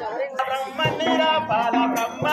బ్రహ్మ నీరా పాల బ్రహ్మ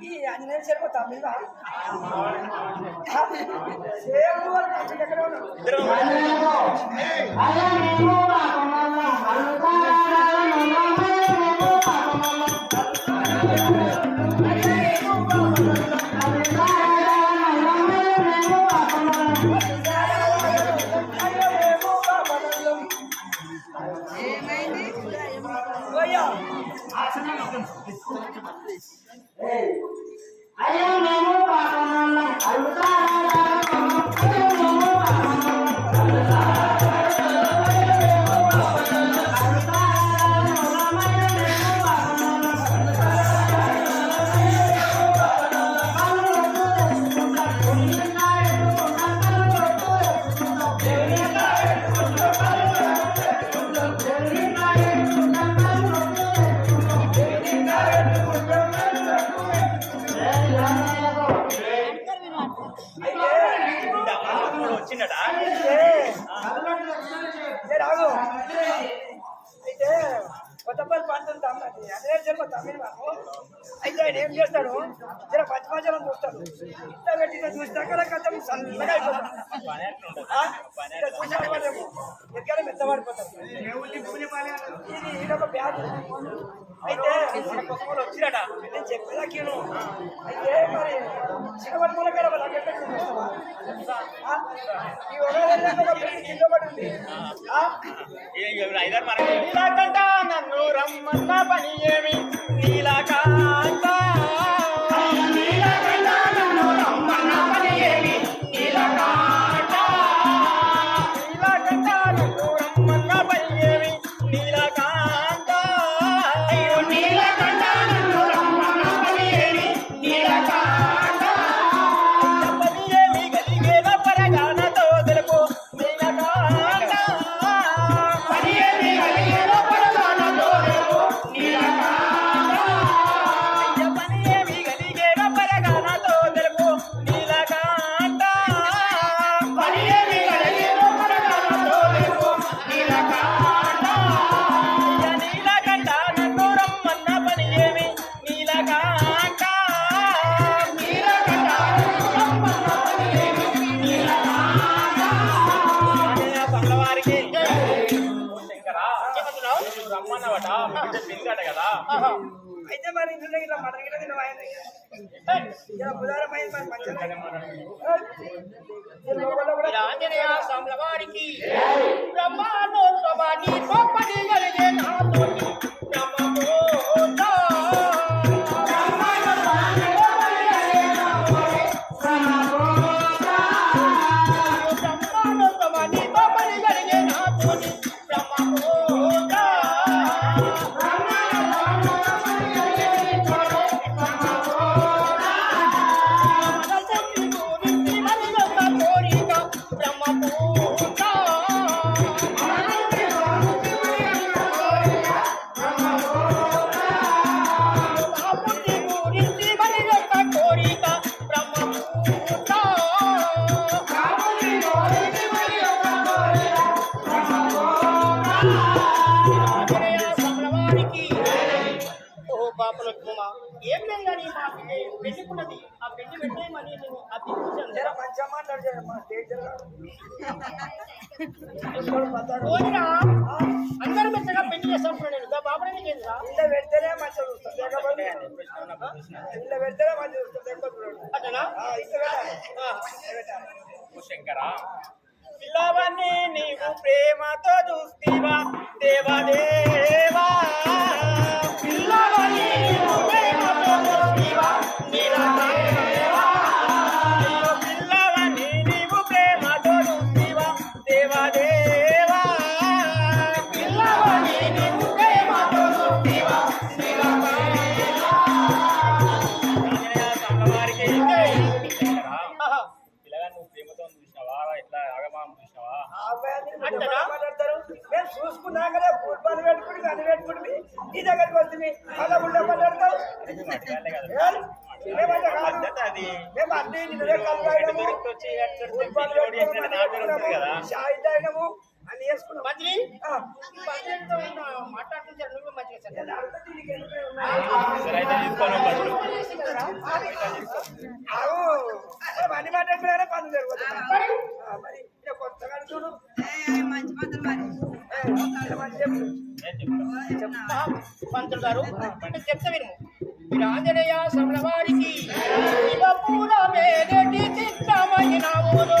ఈ ఆంజనేయుడు చేరుకుంటాం మీద అయితే కొత్తపల్లి ప్రాంతం తమిళ అదే జన్మ తమిళ అయితే ఏం చేస్తాడు జర పచ్చిమాచారం చూస్తాడు ఇంత పెట్టిన చూసినాక కథం సన్నగా అయిపోతుంది ఎందుకంటే మెత్తబడిపోతారు ఇది ఈడొక బ్యాగ్ అయితే మనకు వచ్చిరట. చెప్పేదాకేను అయితే మరి ఈ నన్ను రమ్మన్న పని ఏమి? నీలాగా అయితే మరి ఇంట్లో ఇలా మటన్ గిట్ట తినవాయింది ఇలా ఉదారమైంది మరి మంచిగా ఆంజనేయ స్వామి వారికి బ్రహ్మాండోత్సవాన్ని గొప్ప చేయగలిగే నాతోటి అందరూ మెత్తగా పెళ్ళి చేస్తాను మంచిగా నీవు ప్రేమతో చూస్తీవా? దేవాదే. సాయిదానము అని చేసుకున్నాం మంచి మాట్లాడుతుంటారు నువ్వు మంచిగా సార్ పని మాట్లాడుతున్నారా పనులు మరి కొత్తగా చూడు మంచి మాత్రం మంచి చెప్తా పంతులు గారు చెప్తా విను ఆంజనేయ శ్రవణవాడికి శివపూరమేటి చిత్తమైన ఊరు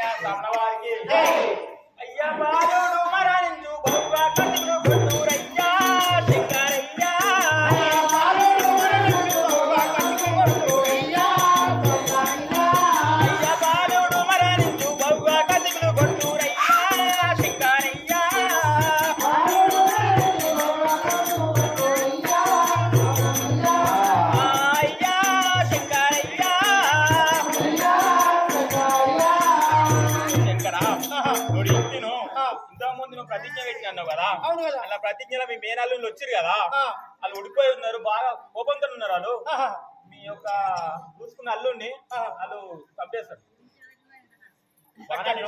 ஐயா சன்னவாருக்கு ஐயா பாரு దించిన మీ మేనాలు వచ్చారు కదా? వాళ్ళు ఉడిపోయి ఉన్నారు బాగా కోపంతో ఉన్నారు వాళ్ళు. మీ యొక్క చూసుకున్న అల్లు వాళ్ళు చంపేస్తారు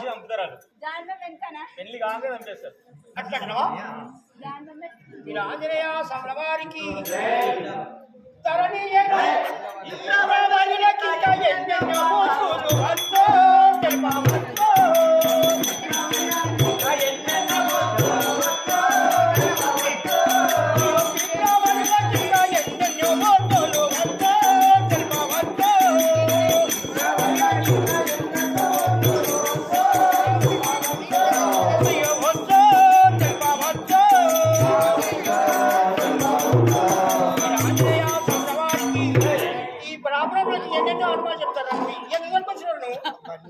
చంపుతారు వాళ్ళు. పెళ్ళి కాగా చంపేస్తారు అట్లా ఆంజనేయ సమరవారికి తరణి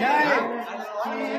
जय